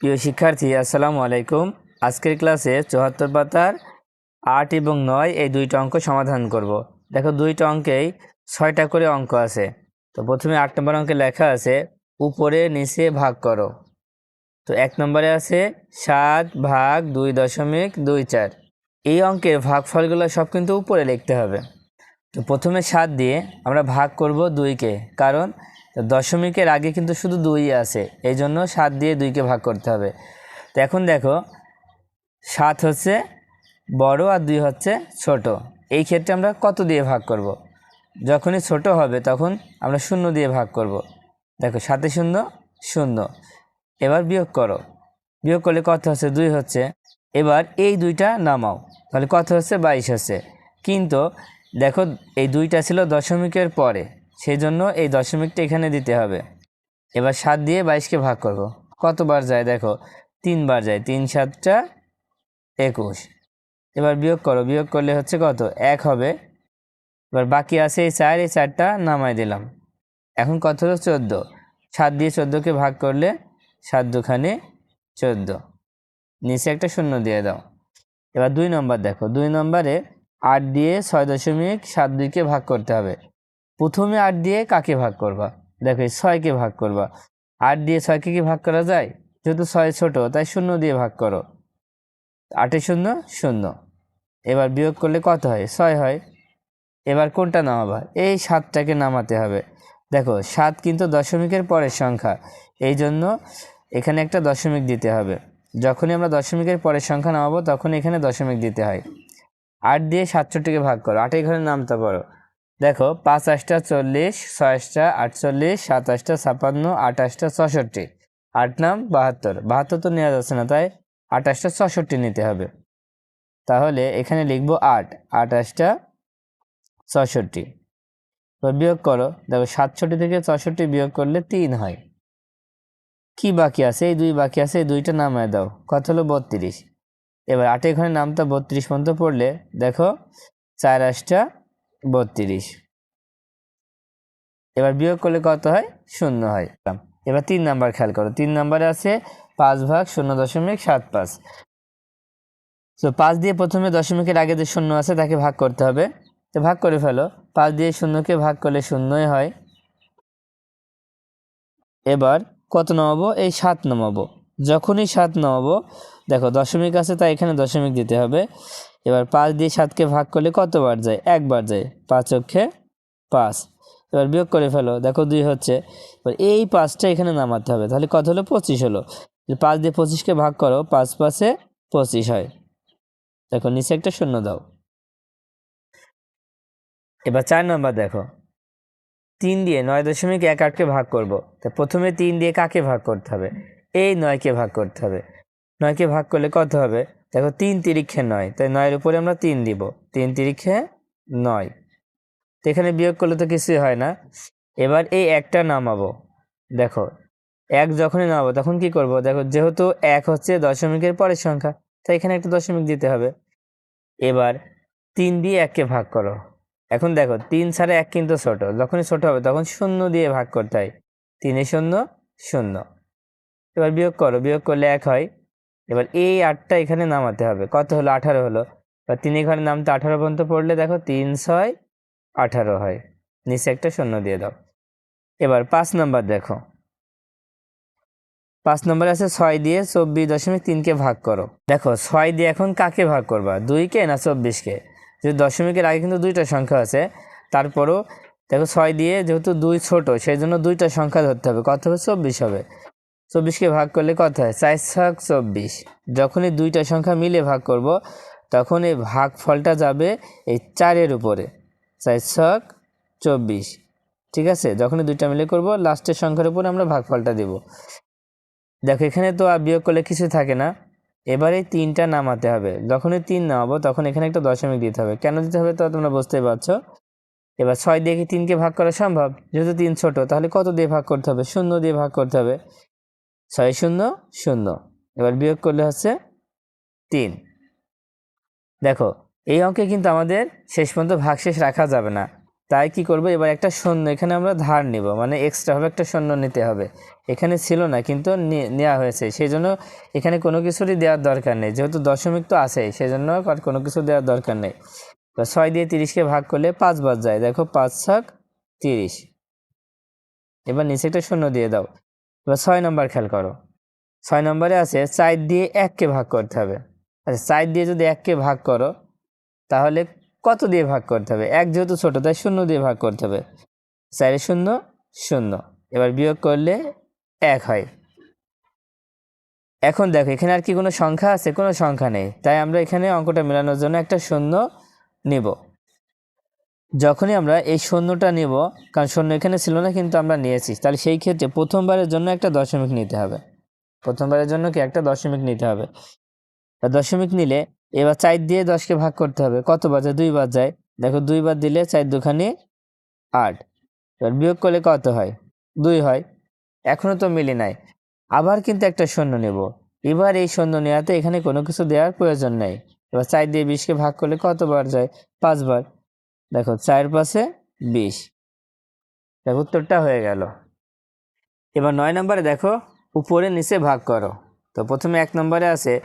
প্রিয় শিক্ষার্থী, আসসালামু আলাইকুম। আজকের ক্লাসে চুয়াত্তর পাতার আট এবং নয় এই দুইটা অঙ্ক সমাধান করব। দেখো দুইটা অঙ্কেই ছয়টা করে অঙ্ক আছে। তো প্রথমে আট নম্বর অঙ্কে লেখা আছে, উপরে নিচে ভাগ করো। তো এক নম্বরে আছে, সাত ভাগ দুই দশমিক দুই চার। এই অঙ্কের ভাগফলগুলো সব কিন্তু উপরে লিখতে হবে। তো প্রথমে সাত দিয়ে আমরা ভাগ করব দুইকে। কারণ দশমিকের আগে কিন্তু শুধু দুই আছে। এই জন্য সাত দিয়ে দুইকে ভাগ করতে হবে। তো এখন দেখো, সাত হচ্ছে বড় আর দুই হচ্ছে ছোট। এই ক্ষেত্রে আমরা কত দিয়ে ভাগ করব। যখনই ছোট হবে তখন আমরা শূন্য দিয়ে ভাগ করব। দেখো, সাতে শূন্য শূন্য। এবার বিয়োগ করো। বিয়োগ করলে কত হচ্ছে? দুই হচ্ছে। এবার এই দুইটা নামাও। তাহলে কত হচ্ছে? বাইশ হচ্ছে। কিন্তু দেখো, এই দুইটা ছিল দশমিকের পরে সেই জন্য এই দশমিকটা এখানে দিতে হবে। এবার সাত দিয়ে বাইশকে ভাগ করব। কতবার যায়? দেখো, তিনবার যায়। তিন সাতটা একুশ। এবার বিয়োগ করো। বিয়োগ করলে হচ্ছে কত? এক হবে। এবার বাকি আছে এই চার, এই চারটা নামাই দিলাম। এখন কত হলো? চোদ্দ। সাত দিয়ে চোদ্দোকে ভাগ করলে সাত দুখানে চোদ্দ। নিচে একটা শূন্য দিয়ে দাও। এবার দুই নম্বর দেখো। দুই নম্বরে আট দিয়ে ছয় দশমিক সাত দুইকে ভাগ করতে হবে। প্রথমে আট দিয়ে কাকে ভাগ করবা? দেখো ছয়কে ভাগ করবা। আট দিয়ে ছয়কে কি ভাগ করা যায়? যেহেতু ছয় ছোট, তাই শূন্য দিয়ে ভাগ করো। আটে শূন্য শূন্য। এবার বিয়োগ করলে কত হয়? ছয় হয়। এবার কোনটা নামাবা? এই সাতটাকে নামাতে হবে। দেখো, সাত কিন্তু দশমিকের পরের সংখ্যা। এই জন্য এখানে একটা দশমিক দিতে হবে। যখনই আমরা দশমিকের পরের সংখ্যা নামাবো তখন এখানে দশমিক দিতে হয়। আট দিয়ে সাতষট্টিকে ভাগ করো। আটের ঘরে নামতে পারো দেখো, পাঁচ আটটা চল্লিশ, ছয় আটটা আটচল্লিশ সাতাশটা ছাপান্ন আঠাশটা ছষট্টি। আট নাম বাহাত্তর। বাহাত্তর তো নেওয়া যাচ্ছে না, তাই আঠাশটা ছষট্টি নিতে হবে। তাহলে এখানে লিখব আট। আঠাশটা ছষট্টি। এবার বিয়োগ করো। দেখো, সাতষট্টি থেকে ছষট্টি বিয়োগ করলে তিন হয়। কি বাকি আছে? এই দুই বাকি আছে, এই দুইটা নামায় দাও। কত হলো বত্রিশ? এবার আটের ঘরে নামটা বত্রিশ পর্যন্ত পড়লে দেখো চার আটটা বত্রিশ। এবার বিয়োগ করলে কত হয়? শূন্য হয়। এবার তিন নাম্বার খেয়াল করো, তিন নাম্বারে আছে পাঁচ ভাগ শূন্য দশমিক সাত পাঁচ। তো পাঁচ দিয়ে প্রথমে দশমিকের আগে যে শূন্য আছে তাকে ভাগ করতে হবে। তো ভাগ করে ফেলো, পাঁচ দিয়ে শূন্যকে ভাগ করলে শূন্যই হয়। এবার কত নামাবো? এই সাত নামাবো। যখনই সাত নামাবো, দেখো দশমিক আছে তাই এখানে দশমিক দিতে হবে। এবার পাঁচ দিয়ে সাতকে ভাগ করলে কতবার যায়? একবার যায়। পাঁচ অক্ষে পাঁচ। এবার বিয়োগ করে ফেলো। দেখো দুই হচ্ছে। এবার এই পাঁচটা এখানে নামাতে হবে। তাহলে কত হলো? পঁচিশ হলো। পাঁচ দিয়ে পঁচিশকে ভাগ করো, পাঁচ পাঁচে পঁচিশ হয়। দেখো, নিচে একটা শূন্য দাও। এবার চার নম্বর দেখো। তিন দিয়ে নয় দশমিক এক আটকে ভাগ করব। তা প্রথমে তিন দিয়ে কাকে ভাগ করতে হবে? এই নয়কে ভাগ করতে হবে। নয়কে ভাগ করলে কত হবে? দেখো, তিন তিরিক্ষে নয়। তাই নয়ের উপরে আমরা তিন দিব। তিন তিরিক্ষে নয়। তো এখানে বিয়োগ করলে তো কিছুই হয় না। এবার এই একটা নামাবো। দেখো, এক যখনই নামাবো, তখন কি করব? দেখো, যেহেতু এক হচ্ছে দশমিকের পরের সংখ্যা, তাই এখানে একটা দশমিক দিতে হবে। এবার তিন দিয়ে এককে ভাগ করো। এখন দেখো, তিন ছাড়া এক কিন্তু ছোট। যখনই ছোট হবে, তখন শূন্য দিয়ে ভাগ করতে হয়। তিনে শূন্য শূন্য। এবার বিয়োগ করো, বিয়োগ করলে এক হয়। এবার এই আটটা এখানে নামাতে হবে। কত হলো? আঠারো হলো। এবার তিন এখানে নামতে আঠারো পর্যন্ত পড়লে দেখো তিন ছয় আঠারো হয়। নিচে একটা শূন্য দিয়ে দাও। এবার পাঁচ নম্বর দেখো। পাঁচ নম্বর আছে ছয় দিয়ে চব্বিশ দশমিক তিনকে ভাগ করো। দেখো, ছয় দিয়ে এখন কাকে ভাগ করবা? দুইকে না চব্বিশকে যদি দশমিকের আগে কিন্তু দুইটা সংখ্যা আছে, তারপরও দেখো ছয় দিয়ে যেহেতু দুই ছোট, সেই জন্য দুইটা সংখ্যা ধরতে হবে। কত হবে? চব্বিশ হবে। চব্বিশকে ভাগ করলে কত হয়? চার ছক চব্বিশ। যখনই দুইটা সংখ্যা মিলে ভাগ করব, তখন এই ভাগ ফলটা যাবে এই চারের উপরে। চার ছক চব্বিশ। ঠিক আছে? যখনই দুইটা মিলে করব, লাস্টের সংখ্যার উপরে আমরা ভাগফলটা দেব। দেখো, এখানে তো আর বিয়োগ করলে কিছু থাকে না। এবারে তিনটা নামাতে হবে। যখনই তিন নামাবো, তখন এখানে একটা দশমিক দিতে হবে। কেন দিতে হবে তো তোমরা বুঝতেই পারছ? এবার ছয় দিয়ে কি তিনকে ভাগ করা সম্ভব? যেহেতু তিন ছোট, তাহলে কত দিয়ে ভাগ করতে হবে? শূন্য দিয়ে ভাগ করতে হবে। ছয় শূন্য শূন্য। এবার বিয়োগ করলে হচ্ছে তিন। দেখো, এই অঙ্কে কিন্তু আমাদের শেষ পর্যন্ত ভাগশেষ রাখা যাবে না। তাই কি করব? এবার একটা শূন্য, এখানে আমরা ধার নিব। মানে এক্সট্রা হবে, একটা শূন্য নিতে হবে। এখানে ছিল না, কিন্তু নেওয়া হয়েছে। সেই জন্য এখানে কোনো কিছুরই দেওয়ার দরকার নেই। যেহেতু দশমিক তো আছেই সেই জন্য আর কোনো কিছু দেওয়ার দরকার নেই। তো ছয় দিয়ে তিরিশকে ভাগ করলে পাঁচ বার যায়। দেখো, পাঁচ ছক তিরিশ। এবার নিচে একটা শূন্য দিয়ে দাও। এবার ছয় নম্বর খেয়াল করো। ছয় নম্বরে আছে চার দিয়ে এককে ভাগ করতে হবে। আচ্ছা চার দিয়ে যদি এককে ভাগ করো, তাহলে কত দিয়ে ভাগ করতে হবে? এক যেহেতু ছোটো, তাই শূন্য দিয়ে ভাগ করতে হবে। চারে শূন্য শূন্য। এবার বিয়োগ করলে এক হয়। এখন দেখো, এখানে আর কি কোনো সংখ্যা আছে? কোনো সংখ্যা নেই। তাই আমরা এখানে অঙ্কটা মেলানোর জন্য একটা শূন্য নিব। যখনই আমরা এই শূন্যটা নেব, কারণ শূন্য এখানে ছিল না, কিন্তু আমরা নিয়েছি। তাহলে সেই ক্ষেত্রে প্রথমবারের জন্য একটা দশমিক নিতে হবে। প্রথমবারের জন্য কি একটা দশমিক নিতে হবে? দশমিক নিলে এবার চার দিয়ে দশকে ভাগ করতে হবে। কত বাজে দুইবার যায়। দেখো দুইবার দিলে চার দুখানি আট। এবার বিয়োগ করলে কত হয়? দুই হয়। এখনও তো মিলে নাই। আবার কিন্তু একটা শূন্য নেব। এবার এই শূন্য নেওয়াতে এখানে কোনো কিছু দেওয়ার প্রয়োজন নেই। এবার চার দিয়ে বিশকে ভাগ করলে কতবার যায়? পাঁচবার দেখো, চার পাশে বিশ। দেখো উত্তরটা হয়ে গেল। এবার নয় নম্বরে দেখো, উপরে নিচে ভাগ করো। তো প্রথমে এক নম্বরে আছে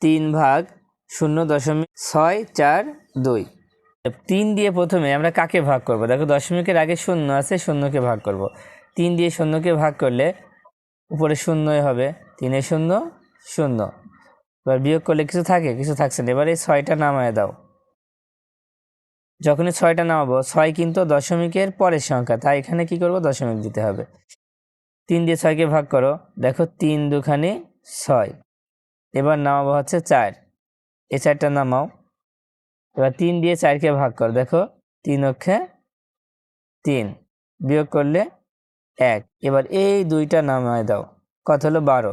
তিন ভাগ শূন্য দশমিক ছয় চার দুই। তিন দিয়ে প্রথমে আমরা কাকে ভাগ করব? দেখো, দশমিকের আগে শূন্য আছে, শূন্যকে ভাগ করব। তিন দিয়ে শূন্যকে ভাগ করলে উপরে শূন্যই হবে। তিনে শূন্য শূন্য। এবার বিয়োগ করলে কিছু থাকে, কিছু থাকছে না। এবার এই ছয়টা নামায় দাও। যখনই ছয়টা নামাবো, ছয় কিন্তু দশমিকের পরের সংখ্যা, তাই এখানে কি করব? দশমিক দিতে হবে। তিন দিয়ে ছয়কে ভাগ করো, দেখো তিন দুখানি ছয়। এবার নামাবো হচ্ছে চার। এ চারটা নামাও। এবার তিন দিয়ে চারকে ভাগ করো, দেখো তিন অক্ষে তিন। বিয়োগ করলে এক। এবার এই দুইটা নামায় দাও। কত হলো? বারো।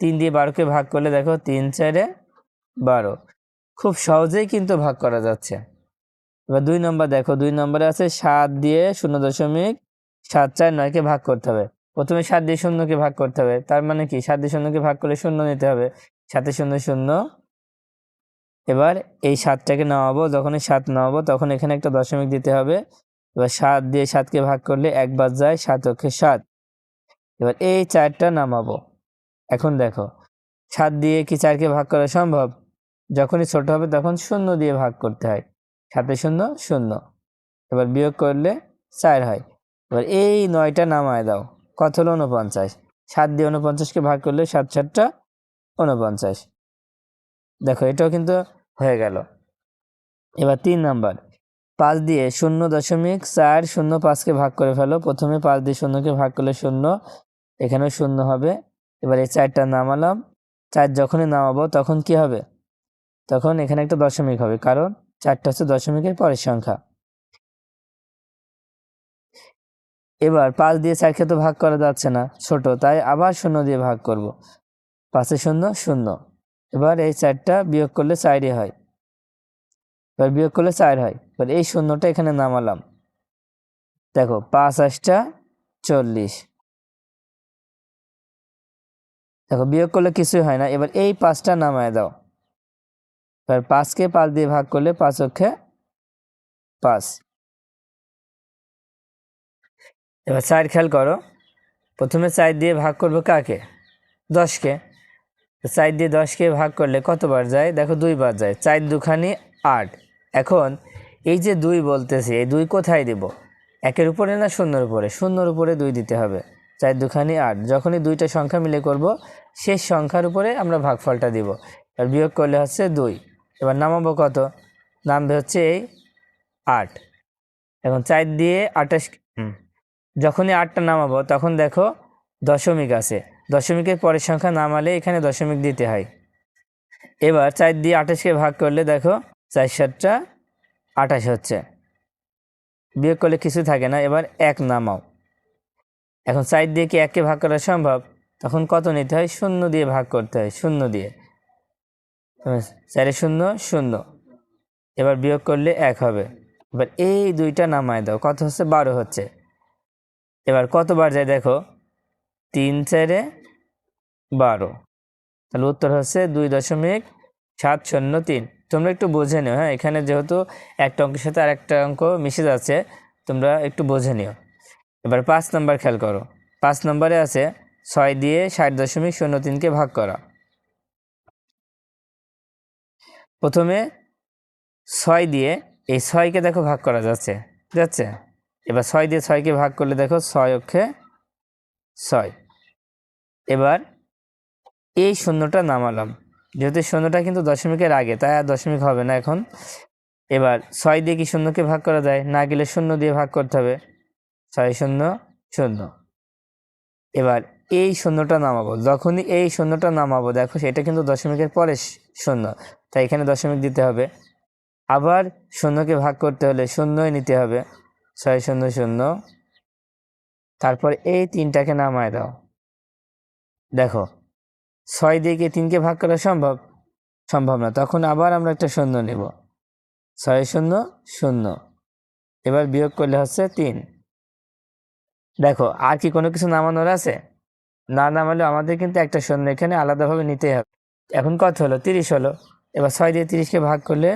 তিন দিয়ে বারোকে ভাগ করলে দেখো তিন চারে বারো। খুব সহজেই কিন্তু ভাগ করা যাচ্ছে। এবার দুই নম্বর দেখো, দুই নম্বরে আছে সাত দিয়ে শূন্য দশমিক সাত চার নয়কে ভাগ করতে হবে। প্রথমে সাত দিয়ে শূন্যকে ভাগ করতে হবে, তার মানে কি? সাত দিয়ে শূন্যকে ভাগ করলে শূন্য নিতে হবে। সাথে শূন্য শূন্য। এবার এই সাতটাকে নামাবো যখন সাত নামাবো তখন এখানে একটা দশমিক দিতে হবে। এবার সাত দিয়ে সাতকে ভাগ করলে একবার যায় সাত অক্ষে সাত। এবার এই চারটা নামাবো। এখন দেখো, সাত দিয়ে কি চারকে ভাগ করা সম্ভব? যখনই ছোট হবে তখন শূন্য দিয়ে ভাগ করতে হয়। সাথে শূন্য শূন্য। এবার বিয়োগ করলে চার হয়। এবার এই নয়টা নামায় দাও। কত হলো উনপঞ্চাশ সাত দিয়ে উনপঞ্চাশকে ভাগ করলে সাত সাতটা উনপঞ্চাশ দেখো, এটাও কিন্তু হয়ে গেল। এবার তিন নাম্বার। পাঁচ দিয়ে শূন্য দশমিক চার শূন্য পাঁচকে ভাগ করে ফেলো। প্রথমে পাঁচ দিয়ে শূন্যকে ভাগ করলে শূন্য, এখানেও শূন্য হবে। এবার এই চারটা নামালাম। চার যখনই নামাবো তখন কি হবে? তখন এখানে একটা দশমিক হবে। কারণ চারটা হচ্ছে দশমিকের পরের সংখ্যা। এবার পাঁচ দিয়ে চারকে তো ভাগ করা যাচ্ছে না, ছোট, তাই আবার শূন্য দিয়ে ভাগ করব। পাঁচে শূন্য শূন্য। এবার এই চারটা বিয়োগ করলে চারই হয়। এবার বিয়োগ করলে চার হয়। এবার এই শূন্যটা এখানে নামালাম। দেখো, পাঁচ আশটা চল্লিশ। দেখো, বিয়োগ করলে কিছুই হয় না। এবার এই পাঁচটা নামায় দাও। এবার পাঁচকে পাঁচ দিয়ে ভাগ করলে পাঁচ অক্ষে পাঁচ। এবার চার খেয়াল করো। প্রথমে চার দিয়ে ভাগ করব কাকে? দশকে। চার দিয়ে দশকে ভাগ করলে কতবার যায়? দেখো দুইবার যায়। চার দুখানি আট। এখন এই যে দুই বলতেছি, এই দুই কোথায় দিব? একের উপরে না শূন্যর উপরে? শূন্যর উপরে দুই দিতে হবে। চার দুখানি আট। যখনই দুইটা সংখ্যা মিলে করব, শেষ সংখ্যার উপরে আমরা ভাগফলটা দিব। আর বিয়োগ করলে হচ্ছে দুই। এবার নামাবো কত? নামবে হচ্ছে এই আট। এখন চার দিয়ে আঠাশ যখনই আটটা নামাবো তখন দেখো দশমিক আছে। দশমিকের পরের সংখ্যা নামালে এখানে দশমিক দিতে হয়। এবার চার দিয়ে আঠাশকে ভাগ করলে দেখো চার সাতটা আঠাশ হচ্ছে। বিয়োগ করলে কিছু থাকে না এবার এক নামাও। এখন চার দিয়ে কি এককে ভাগ করা সম্ভব? তখন কত নিতে হয়? শূন্য দিয়ে ভাগ করতে হয় শূন্য দিয়ে। চারে শূন্য শূন্য। এবার বিয়োগ করলে এক হবে। এবার এই দুইটা নামায় দাও। কত হচ্ছে? বারো হচ্ছে। এবার কতবার যায় দেখো? তিন চারে বারো। তাহলে উত্তর হচ্ছে দুই দশমিক সাত শূন্য তিন। তোমরা একটু বুঝে নিও হ্যাঁ? এখানে যেহেতু একটা অঙ্কের সাথে আরেকটা অঙ্ক মিশে যাচ্ছে, তোমরা একটু বোঝে নিও। এবার পাঁচ নম্বর খেয়াল করো। পাঁচ নম্বরে আছে ছয় দিয়ে ষাট দশমিক শূন্য তিনকে ভাগ করা। প্রথমে ছয় দিয়ে এই ছয়কে দেখো ভাগ করা যাচ্ছে যাচ্ছে? এবার ছয় দিয়ে ছয়কে ভাগ করলে দেখো ছয় অক্ষে ছয়। এবার এই শূন্যটা নামালাম, যেহেতু শূন্যটা কিন্তু দশমিকের আগে, তাই আর দশমিক হবে না এখন। এবার ছয় দিয়ে কি শূন্যকে ভাগ করা যায়? না গেলে শূন্য দিয়ে ভাগ করতে হবে। ছয় শূন্য শূন্য। এবার এই শূন্যটা নামাবো, যখনই এই শূন্যটা নামাবো, দেখো সেটা কিন্তু দশমিকের পরে শূন্য। তাই এখানে দশমিক দিতে হবে। আবার শূন্যকে ভাগ করতে হলে শূন্যই নিতে হবে। ছয় শূন্য শূন্য। তারপর এই তিনটাকে নামায় দাও। দেখো, ছয় দিয়ে কি তিনকে ভাগ করা সম্ভব? সম্ভব না। তখন আবার আমরা একটা শূন্য নেব। ছয় শূন্য শূন্য। এবার বিয়োগ করলে হচ্ছে তিন। দেখো, আর কি কোনো কিছু নামানোর আছে? না নামালেও আমাদের কিন্তু একটা শূন্য এখানে আলাদাভাবে নিতে হবে। এখন কত হলো? তিরিশ হলো। এবার ছয় দিয়ে তিরিশকে ভাগ করলে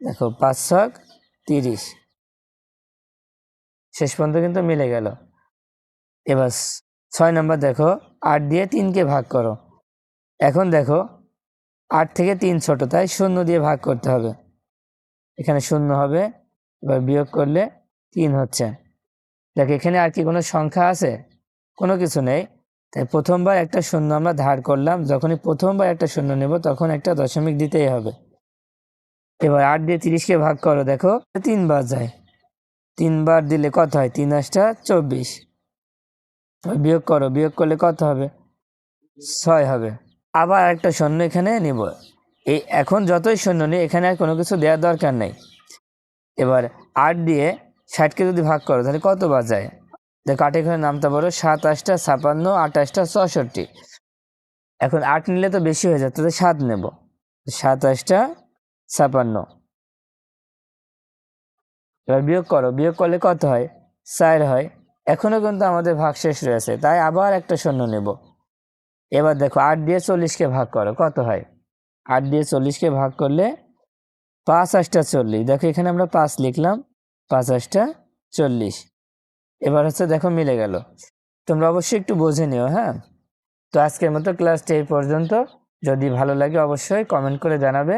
দেখো পাঁচ ছক তিরিশ। শেষ পর্যন্ত কিন্তু মিলে গেল। এবার ছয় নম্বর দেখো, আট দিয়ে তিনকে ভাগ করো। এখন দেখো, আট থেকে তিন ছোট, তাই শূন্য দিয়ে ভাগ করতে হবে। এখানে শূন্য হবে, এবার বিয়োগ করলে তিন হচ্ছে। দেখ এখানে আর কি কোনো সংখ্যা আছে? কোনো কিছু নেই। তাই প্রথমবার একটা শূন্য আমরা ধার করলাম। যখনই প্রথমবার একটা শূন্য নেব, তখন একটা দশমিক দিতেই হবে। এবার আট দিয়ে তিরিশকে ভাগ করো, দেখো, তিনবার যায়। তিনবার দিলে কত হয়? তিন আটটা চব্বিশ। বিয়োগ করো, বিয়োগ করলে কত হবে? ছয় হবে। আবার একটা শূন্য এখানে নিব। এই এখন যতই শূন্য নিই, এখানে আর কোনো কিছু দেওয়ার দরকার নেই। এবার আট দিয়ে ষাটকে যদি ভাগ করো, তাহলে কত বাজায় আট এখানে নামতে পারো সাত আটটা ছাপান্ন, আঠাশটা, ছষট্টি। এখন আট নিলে তো বেশি হয়ে যায়, তাহলে সাত নেব। সাত আটটা ছাপান্ন। এবার বিয়োগ করো, বিয়োগ করলে কত হয়? চার হয়। এখনও কিন্তু আমাদের ভাগ শেষ রয়েছে তাই আবার একটা শূন্য নেব। এবার দেখো, আট দিয়ে চল্লিশকে ভাগ করো, কত হয়? আট দিয়ে চল্লিশকে ভাগ করলে পাঁচ আটটা চল্লিশ। দেখো এখানে আমরা পাঁচ লিখলাম, পাঁচ আটটা চল্লিশ। এবার হচ্ছে দেখো মিলে গেল। তোমরা অবশ্যই একটু বোঝে নিও হ্যাঁ? তো আজকের মতো ক্লাসটি এই পর্যন্ত। যদি ভালো লাগে অবশ্যই কমেন্ট করে জানাবে।